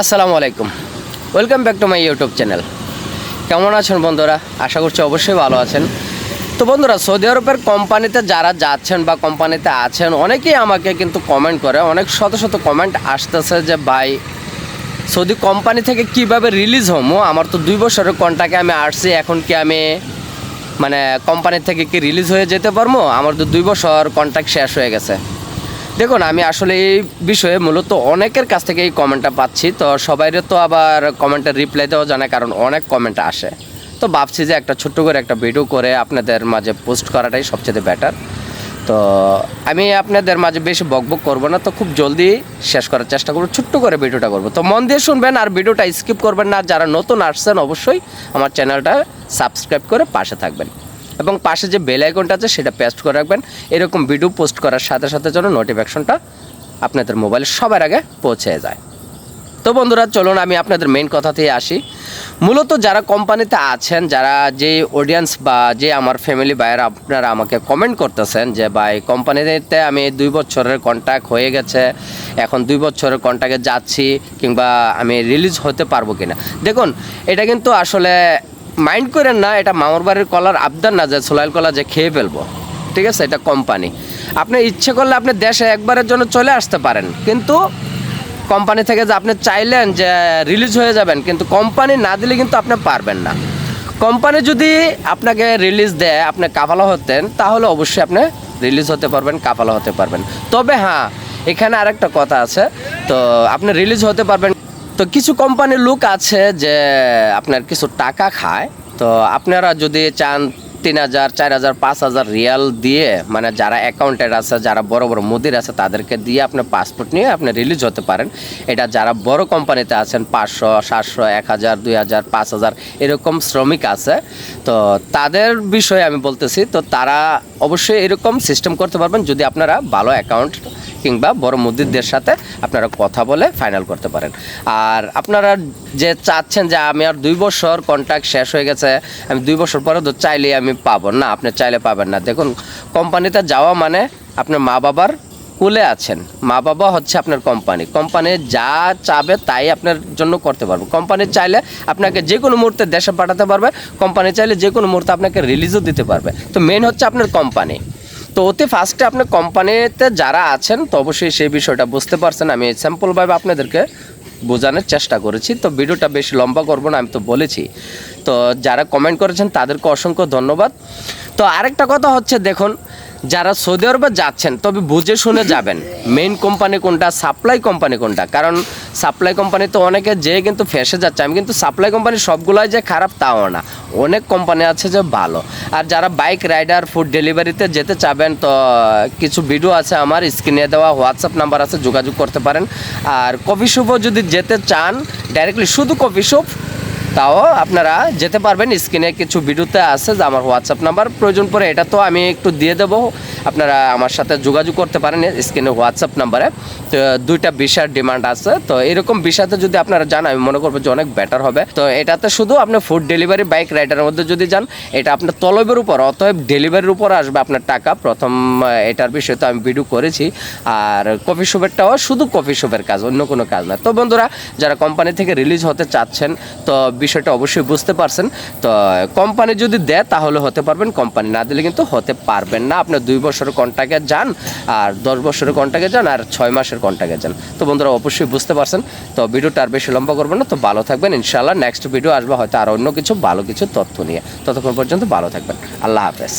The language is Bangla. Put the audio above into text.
আসসালামু আলাইকুম। Welcome back to my YouTube channel কেমন আছেন বন্ধুরা? আশা করছি অবশ্যই ভালো আছেন। তো বন্ধুরা, সৌদি আরবের কোম্পানিতে যারা যাচ্ছেন বা কোম্পানিতে আছেন, অনেকেই আমাকে কিন্তু কমেন্ট করে। অনেক শত শত কমেন্ট আসতেছে যে, ভাই, সৌদি কোম্পানি থেকে কীভাবে রিলিজ হমো? আমার তো দুই বছরের কন্টাকে আমি আসছি। এখন কি আমি মানে কোম্পানি থেকে কি রিলিজ হয়ে যেতে পারব? আমার তো দুই বছর কন্ট্যাক্ট শেষ হয়ে গেছে। দেখুন, আমি আসলে এই বিষয়ে মূলত অনেকের কাছ থেকে এই কমেন্টটা পাচ্ছি। তো সবাইরে তো আবার কমেন্টের রিপ্লাই দেওয়া জানে কারণ অনেক কমেন্ট আসে। তো ভাবছি যে একটা ছোট্ট করে একটা ভিডিও করে আপনাদের মাঝে পোস্ট করাটাই সবচেয়ে বেটার তো আমি আপনাদের মাঝে বেশি বকবক করব না, তো খুব জলদি শেষ করার চেষ্টা করব, ছোট্ট করে ভিডিওটা করব। তো মন দিয়ে শুনবেন আর ভিডিওটা স্কিপ করবেন না, যারা নতুন আসছেন অবশ্যই আমার চ্যানেলটা সাবস্ক্রাইব করে পাশে থাকবেন। এবং পাশে যে বেল আইকনটা আছে, সেটা পেস্ট করে রাখবেন। এরকম ভিডিও পোস্ট করার সাথে সাথে যেন নোটিফিকেশনটা আপনাদের মোবাইলে সবার আগে পৌঁছে যায়। তো বন্ধুরা, চলুন আমি আপনাদের মেইন কথাতেই আসি। মূলত যারা কোম্পানিতে আছেন, যারা যে অডিয়েন্স বা যে আমার ফ্যামিলি ভাইয়েরা আপনারা আমাকে কমেন্ট করতেছেন যে, ভাই কোম্পানিতে আমি দুই বছরের কন্ট্যাক্ট হয়ে গেছে, এখন দুই বছরের কন্ট্যাক্টে যাচ্ছি কিংবা আমি রিলিজ হতে পারব কিনা? দেখুন, এটা কিন্তু আসলে মাইন্ড করেন না, এটা মামার বাড়ির কলার আবদার না যে সোলাইল কলা যে খেয়ে ফেলব। ঠিক আছে? এটা কোম্পানি আপনি ইচ্ছে করলে আপনি দেশে একবারের জন্য চলে আসতে পারেন। কিন্তু কোম্পানি থেকে যে আপনি চাইলেন যে রিলিজ হয়ে যাবেন, কিন্তু কোম্পানি না দিলে কিন্তু আপনি পারবেন না। কোম্পানি যদি আপনাকে রিলিজ দেয়, আপনি কাফালা হতেন, তাহলে অবশ্যই আপনি রিলিজ হতে পারবেন, কাফালা হতে পারবেন। তবে হ্যাঁ এখানে আরেকটা কথা আছে। তো আপনি রিলিজ হতে পারবেন তো কিছু কোম্পানির লোক আছে যে আপনার কিছু টাকা খায়। তো আপনারা যদি চান তিন হাজার, চার হাজার, পাঁচ হাজার রিয়াল দিয়ে মানে যারা অ্যাকাউন্টেন্ট আছে, যারা বড় বড় মুদির আছে, তাদেরকে দিয়ে আপনি পাসপোর্ট নিয়ে আপনি রিলিজ হতে পারেন। এটা যারা বড় কোম্পানিতে আছেন, পাঁচশো, সাতশো, এক হাজার, দুই হাজার, পাঁচ হাজার, এরকম শ্রমিক আছে। তো তাদের বিষয়ে আমি বলতেছি, তো তারা অবশ্যই এরকম সিস্টেম করতে পারবেন। যদি আপনারা ভালো অ্যাকাউন্ট কিংবা বড় মুদিরদের সাথে আপনারা কথা বলে ফাইনাল করতে পারেন। আর আপনারা যে চাচ্ছেন যে আমি আর দুই বছর কন্ট্রাক্ট শেষ হয়ে গেছে, আমি দুই বছর পরে তো চাইলেই আমি পাবো। না, আপনি চাইলে পাবেন না। দেখুন, কোম্পানিতে যাওয়া মানে আপনার মা বাবার কুলে আছেন। মা বাবা হচ্ছে আপনার কোম্পানি। কোম্পানি যা চাবে তাই আপনার জন্য করতে পারবে। কোম্পানি চাইলে আপনাকে যে কোনো মুহূর্তে দেশে পাঠাতে পারবে। কোম্পানি চাইলে যে কোনো মুহূর্তে আপনাকে রিলিজও দিতে পারবে। তো মেন হচ্ছে আপনার কোম্পানি। তো অতি ফার্স্টে আপনি কোম্পানিতে যারা আছেন, তো অবশ্যই সেই বিষয়টা বুঝতে পারছেন। আমি স্যাম্পলভাবে আপনাদেরকে বোঝানোর চেষ্টা করেছি। তো ভিডিওটা বেশি লম্বা করব না, আমি তো বলেছি। তো যারা কমেন্ট করেছেন, তাদেরকে অসংখ্য ধন্যবাদ। তো আরেকটা কথা হচ্ছে, দেখুন যারা সৌদি আরবে যাচ্ছেন, তবে বুঝে শুনে যাবেন। মেইন কোম্পানি কোনটা সাপ্লাই কোম্পানি কোনটা? কারণ সাপ্লাই কোম্পানি তো অনেকে যে কিন্তু ফেসে যাচ্ছে। আমি কিন্তু সাপ্লাই কোম্পানি সবগুলাই যে খারাপ তাও না। অনেক কোম্পানি আছে যে ভালো। আর যারা বাইক রাইডার ফুড ডেলিভারিতে যেতে চাবেন, তো, কিছু ভিডিও আছে আমার স্ক্রিনে দেওয়া হোয়াটসঅ্যাপ নাম্বার আছে, যোগাযোগ করতে পারেন। আর কফি শপও যদি যেতে চান ডাইরেক্টলি শুধু কফি শপ তাও আপনারা যেতে পারবেন। স্ক্রিনে কিছু ভিডিওতে আছে যে আমার হোয়াটসঅ্যাপ নাম্বার প্রয়োজন পড়ে এটা তো আমি একটু দিয়ে দেবো। আপনারা আমার সাথে যোগাযোগ করতে পারেন স্ক্রিনে হোয়াটসঅ্যাপ নাম্বারে। তো দুইটা বিষয়ের ডিমান্ড আছে। তো এরকম বিষয়তে যদি আপনারা যান, আমি মনে করব যে অনেক বেটার হবে। তো এটাতে শুধু আপনি ফুড ডেলিভারি বাইক রাইডারের মধ্যে যদি যান, এটা আপনার তলবের উপর, অতএব ডেলিভারির উপর আসবে আপনার টাকা। প্রথম এটার বিষয়ে তো আমি ভিডিও করেছি। আর কফি শপেরটাও শুধু কফি শপের কাজ, অন্য কোনো কাজ না। তো বন্ধুরা, যারা কোম্পানি থেকে রিলিজ হতে চাচ্ছেন, তো বিষয়টা অবশ্যই বুঝতে পারছেন। তো কোম্পানি যদি দেয়, তাহলে হতে পারবেন। কোম্পানি না দিলে কিন্তু হতে পারবেন না। আপনার দুই বছরের কন্ট্রাক্টে যান আর দশ বছরের কন্ট্রাক্টে যান আর ছয় মাসের কন্ট্রাক্টে যান। তো বন্ধুরা, অবশ্যই বুঝতে পারছেন। তো ভিডিওটা আর বেশি লম্বা করবেন না। তো ভালো থাকবেন। ইনশাল্লাহ নেক্সট ভিডিও আসবে হয়তো আর অন্য কিছু, ভালো কিছু তথ্য নিয়ে। ততক্ষণ পর্যন্ত ভালো থাকবেন। আল্লাহ হাফেজ।